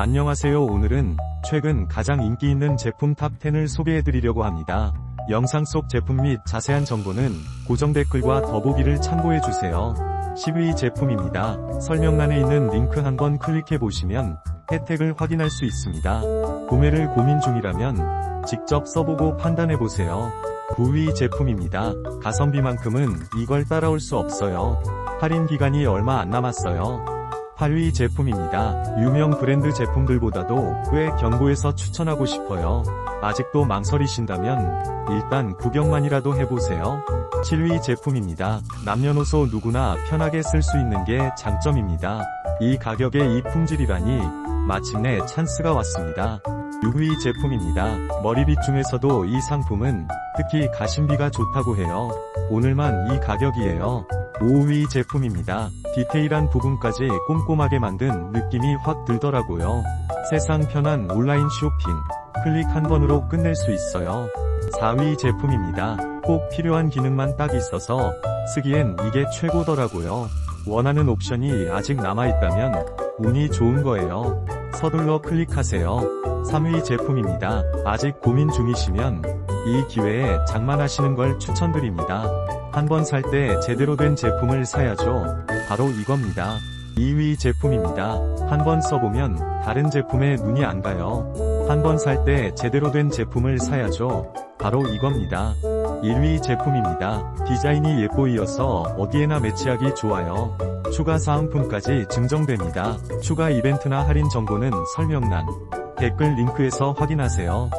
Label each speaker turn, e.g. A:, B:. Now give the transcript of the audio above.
A: 안녕하세요 오늘은 최근 가장 인기 있는 제품 탑10을 소개해드리려고 합니다. 영상 속 제품 및 자세한 정보는 고정 댓글과 더보기를 참고해주세요. 10위 제품입니다. 설명란에 있는 링크 한번 클릭해보시면 혜택을 확인할 수 있습니다. 구매를 고민 중이라면 직접 써보고 판단해보세요. 9위 제품입니다. 가성비만큼은 이걸 따라올 수 없어요. 할인 기간이 얼마 안 남았어요. 8위 제품입니다. 유명 브랜드 제품들보다도 꽤 견고해서 추천하고 싶어요. 아직도 망설이신다면 일단 구경만이라도 해보세요. 7위 제품입니다. 남녀노소 누구나 편하게 쓸 수 있는 게 장점입니다. 이 가격에 이 품질이라니 마침내 찬스가 왔습니다. 6위 제품입니다. 머리빗 중에서도 이 상품은 특히 가심비가 좋다고 해요. 오늘만 이 가격이에요. 5위 제품입니다. 디테일한 부분까지 꼼꼼하게 만든 느낌이 확 들더라고요. 세상 편한 온라인 쇼핑. 클릭 한 번으로 끝낼 수 있어요. 4위 제품입니다. 꼭 필요한 기능만 딱 있어서 쓰기엔 이게 최고더라고요. 원하는 옵션이 아직 남아있다면 운이 좋은 거예요. 서둘러 클릭하세요. 3위 제품입니다. 아직 고민 중이시면 이 기회에 장만하시는 걸 추천드립니다. 한번 살 때 제대로 된 제품을 사야죠. 바로 이겁니다. 2위 제품입니다. 한번 써보면 다른 제품에 눈이 안 가요. 한번 살 때 제대로 된 제품을 사야죠. 바로 이겁니다. 1위 제품입니다. 디자인이 예뻐이어서 어디에나 매치하기 좋아요. 추가 사은품까지 증정됩니다. 추가 이벤트나 할인 정보는 설명란, 댓글 링크에서 확인하세요.